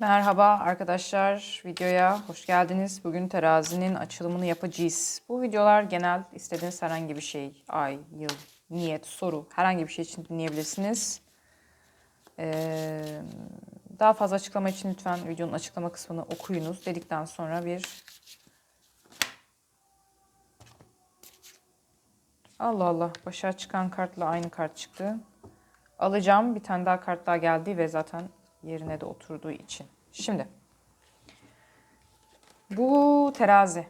Merhaba arkadaşlar, videoya hoş geldiniz. Bugün terazinin açılımını yapacağız. Bu videolar genel, istediğiniz herhangi bir şey, ay, yıl, niyet, soru, herhangi bir şey için dinleyebilirsiniz. Ee, daha fazla açıklama için lütfen videonun açıklama kısmını okuyunuz. Dedikten sonra bir... Allah Allah, başa çıkan kartla aynı kart çıktı. Alacağım, bir tane daha kart daha geldi ve zaten yerine de oturduğu için. Şimdi bu terazi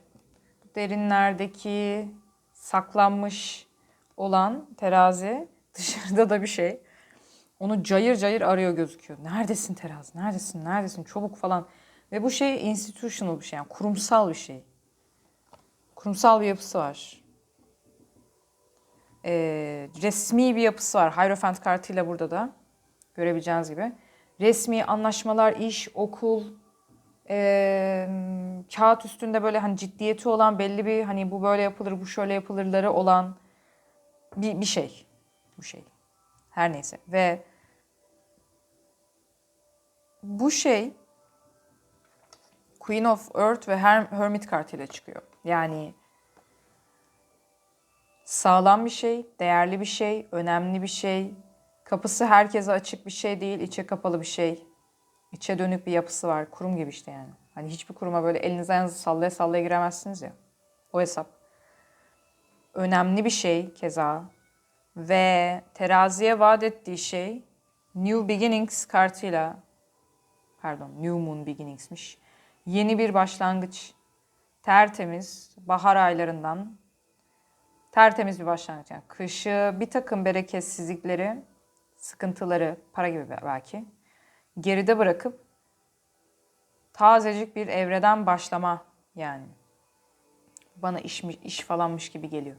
derinlerdeki saklanmış olan terazi dışarıda da bir şey. Onu cayır cayır arıyor gözüküyor. Neredesin terazi? Neredesin? Neredesin? Çabuk falan. Ve bu şey institutional bir şey. Yani kurumsal bir şey. Kurumsal bir yapısı var. Ee, resmi bir yapısı var. Hierophant kartıyla burada da görebileceğiniz gibi resmi anlaşmalar, iş, okul, e, kağıt üstünde böyle hani ciddiyeti olan belli bir hani bu böyle yapılır, bu şöyle yapılırları olan bir, bir şey. Bu şey. Her neyse. Ve bu şey Queen of Earth ve Her Hermit kartıyla çıkıyor. Yani sağlam bir şey, değerli bir şey, önemli bir şey, Kapısı herkese açık bir şey değil, içe kapalı bir şey. İçe dönük bir yapısı var. Kurum gibi işte yani. Hani hiçbir kuruma böyle elinize ayağınızı sallaya sallaya giremezsiniz ya. O hesap. Önemli bir şey keza. Ve teraziye vaat ettiği şey New Beginnings kartıyla pardon New Moon Beginnings'miş. Yeni bir başlangıç. Tertemiz bahar aylarından tertemiz bir başlangıç. Yani kışı bir takım bereketsizlikleri sıkıntıları, para gibi belki geride bırakıp tazecik bir evreden başlama yani. Bana iş, iş falanmış gibi geliyor.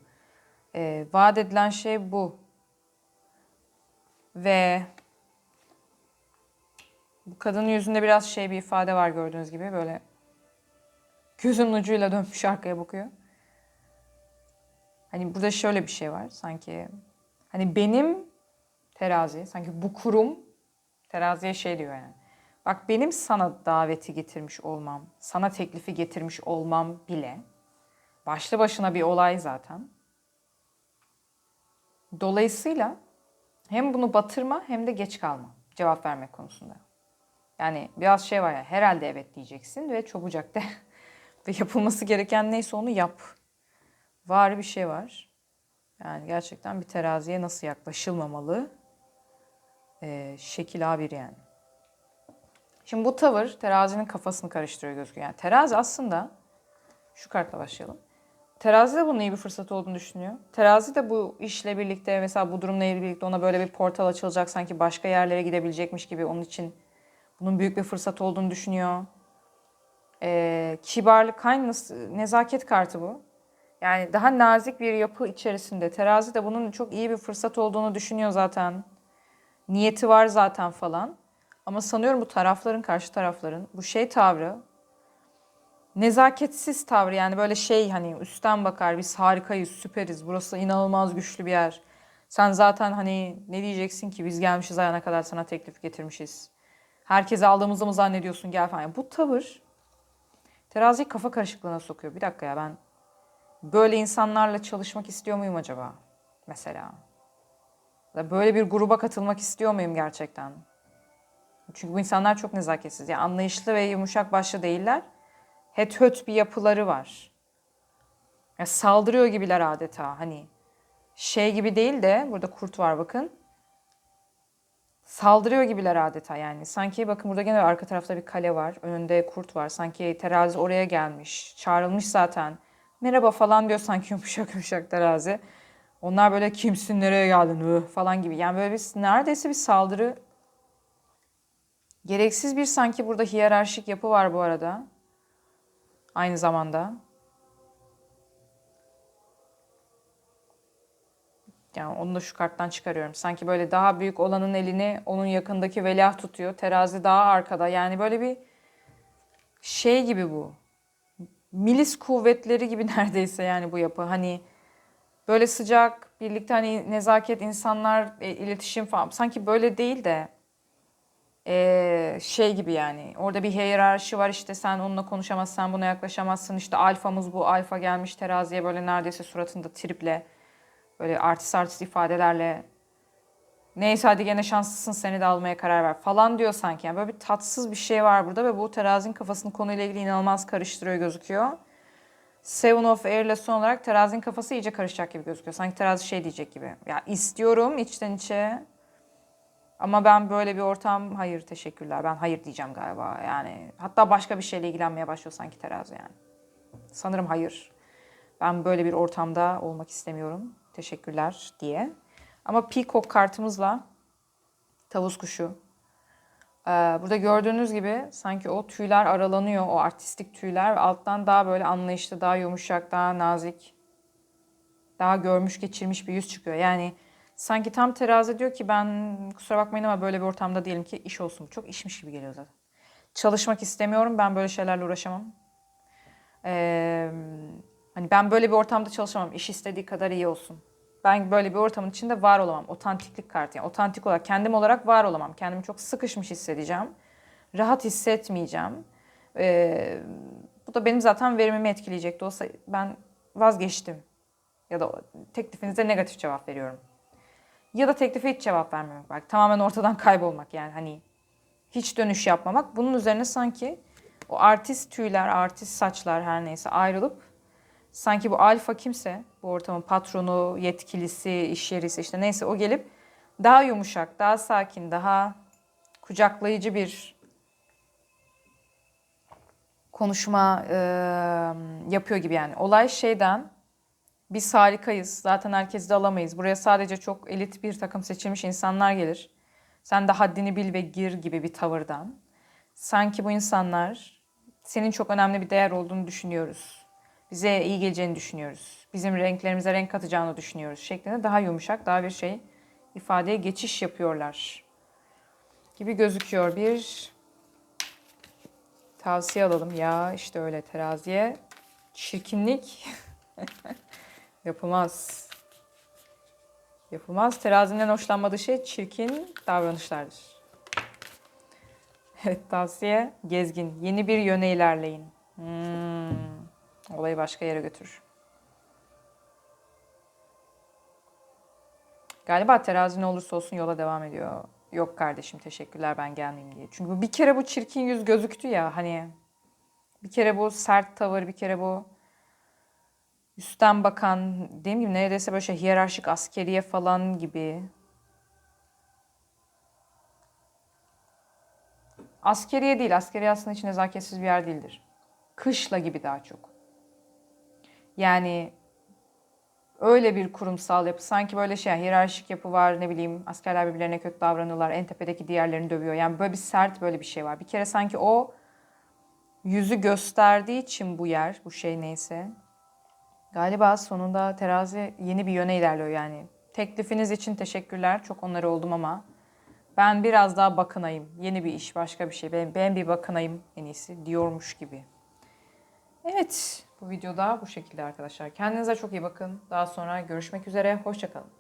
Ee, vaat edilen şey bu. Ve bu kadının yüzünde biraz şey bir ifade var gördüğünüz gibi böyle gözünün ucuyla dönmüş arkaya bakıyor. Hani burada şöyle bir şey var sanki hani benim terazi. Sanki bu kurum teraziye şey diyor yani. Bak benim sana daveti getirmiş olmam, sana teklifi getirmiş olmam bile başlı başına bir olay zaten. Dolayısıyla hem bunu batırma hem de geç kalma cevap vermek konusunda. Yani biraz şey var ya herhalde evet diyeceksin ve çabucak de ve yapılması gereken neyse onu yap. Var bir şey var. Yani gerçekten bir teraziye nasıl yaklaşılmamalı e, şekil A1 yani. Şimdi bu tavır terazinin kafasını karıştırıyor gözüküyor. Yani terazi aslında şu kartla başlayalım. Terazi de bunun iyi bir fırsat olduğunu düşünüyor. Terazi de bu işle birlikte mesela bu durumla birlikte ona böyle bir portal açılacak sanki başka yerlere gidebilecekmiş gibi onun için bunun büyük bir fırsat olduğunu düşünüyor. Ee, kibarlık, kindness, nezaket kartı bu. Yani daha nazik bir yapı içerisinde. Terazi de bunun çok iyi bir fırsat olduğunu düşünüyor zaten niyeti var zaten falan. Ama sanıyorum bu tarafların, karşı tarafların bu şey tavrı nezaketsiz tavrı yani böyle şey hani üstten bakar biz harikayız, süperiz, burası inanılmaz güçlü bir yer. Sen zaten hani ne diyeceksin ki biz gelmişiz ayağına kadar sana teklif getirmişiz. Herkese aldığımızı mı zannediyorsun gel falan. Yani bu tavır teraziyi kafa karışıklığına sokuyor. Bir dakika ya ben böyle insanlarla çalışmak istiyor muyum acaba? Mesela. Böyle bir gruba katılmak istiyor muyum gerçekten? Çünkü bu insanlar çok nezaketsiz. Yani anlayışlı ve yumuşak başlı değiller. Het höt bir yapıları var. Ya saldırıyor gibiler adeta. Hani şey gibi değil de burada kurt var bakın. Saldırıyor gibiler adeta yani. Sanki bakın burada gene arka tarafta bir kale var. Önünde kurt var. Sanki terazi oraya gelmiş. Çağrılmış zaten. Merhaba falan diyor sanki yumuşak yumuşak terazi. Onlar böyle kimsin nereye geldin Hı, falan gibi. Yani böyle bir neredeyse bir saldırı. Gereksiz bir sanki burada hiyerarşik yapı var bu arada. Aynı zamanda. Yani onu da şu karttan çıkarıyorum. Sanki böyle daha büyük olanın elini onun yakındaki veliaht tutuyor. Terazi daha arkada. Yani böyle bir şey gibi bu. Milis kuvvetleri gibi neredeyse yani bu yapı. Hani böyle sıcak, birlikte hani nezaket, insanlar, e, iletişim falan sanki böyle değil de Ee, şey gibi yani orada bir hiyerarşi var işte sen onunla konuşamazsan buna yaklaşamazsın işte alfamız bu alfa gelmiş teraziye böyle neredeyse suratında triple böyle artist artist ifadelerle neyse hadi gene şanslısın seni de almaya karar ver falan diyor sanki. Yani böyle bir tatsız bir şey var burada ve bu terazinin kafasını konuyla ilgili inanılmaz karıştırıyor gözüküyor. Seven of Air ile son olarak terazinin kafası iyice karışacak gibi gözüküyor. Sanki terazi şey diyecek gibi. Ya istiyorum içten içe ama ben böyle bir ortam hayır teşekkürler. Ben hayır diyeceğim galiba. Yani hatta başka bir şeyle ilgilenmeye başlıyor sanki terazi yani. Sanırım hayır. Ben böyle bir ortamda olmak istemiyorum. Teşekkürler diye. Ama Peacock kartımızla tavus kuşu. Ee, burada gördüğünüz gibi sanki o tüyler aralanıyor. O artistik tüyler ve alttan daha böyle anlayışlı, daha yumuşak, daha nazik, daha görmüş geçirmiş bir yüz çıkıyor. Yani sanki tam terazi diyor ki ben kusura bakmayın ama böyle bir ortamda diyelim ki iş olsun. Çok işmiş gibi geliyor zaten. Çalışmak istemiyorum. Ben böyle şeylerle uğraşamam. Ee, hani ben böyle bir ortamda çalışamam. İş istediği kadar iyi olsun. Ben böyle bir ortamın içinde var olamam. Otantiklik kartı. Yani otantik olarak, kendim olarak var olamam. Kendimi çok sıkışmış hissedeceğim. Rahat hissetmeyeceğim. Ee, bu da benim zaten verimimi etkileyecekti. Olsa ben vazgeçtim. Ya da teklifinize negatif cevap veriyorum. Ya da teklife hiç cevap vermemek. Belki tamamen ortadan kaybolmak yani hani hiç dönüş yapmamak. Bunun üzerine sanki o artist tüyler, artist saçlar her neyse ayrılıp sanki bu alfa kimse, bu ortamın patronu, yetkilisi, iş yerisi işte neyse o gelip daha yumuşak, daha sakin, daha kucaklayıcı bir konuşma e, yapıyor gibi yani. Olay şeyden biz harikayız. Zaten herkesi de alamayız. Buraya sadece çok elit bir takım seçilmiş insanlar gelir. Sen de haddini bil ve gir gibi bir tavırdan. Sanki bu insanlar senin çok önemli bir değer olduğunu düşünüyoruz. Bize iyi geleceğini düşünüyoruz. Bizim renklerimize renk katacağını düşünüyoruz şeklinde daha yumuşak, daha bir şey ifadeye geçiş yapıyorlar gibi gözüküyor. Bir tavsiye alalım ya işte öyle teraziye. Çirkinlik yapılmaz. Yapılmaz. Terazinin hoşlanmadığı şey çirkin davranışlardır. Evet tavsiye gezgin. Yeni bir yöne ilerleyin. Hmm, olayı başka yere götürür. Galiba terazi ne olursa olsun yola devam ediyor. Yok kardeşim teşekkürler ben gelmeyeyim diye. Çünkü bir kere bu çirkin yüz gözüktü ya hani bir kere bu sert tavır bir kere bu üstten bakan dediğim gibi neredeyse böyle şey hiyerarşik askeriye falan gibi. Askeriye değil. Askeriye aslında hiç nezaketsiz bir yer değildir. Kışla gibi daha çok. Yani öyle bir kurumsal yapı. Sanki böyle şey hiyerarşik yapı var ne bileyim askerler birbirlerine kötü davranıyorlar. En tepedeki diğerlerini dövüyor. Yani böyle bir sert böyle bir şey var. Bir kere sanki o yüzü gösterdiği için bu yer bu şey neyse. Galiba sonunda terazi yeni bir yöne ilerliyor yani. Teklifiniz için teşekkürler. Çok onları oldum ama ben biraz daha bakınayım. Yeni bir iş, başka bir şey. Ben, ben bir bakınayım en iyisi diyormuş gibi. Evet, bu videoda bu şekilde arkadaşlar. Kendinize çok iyi bakın. Daha sonra görüşmek üzere. Hoşçakalın.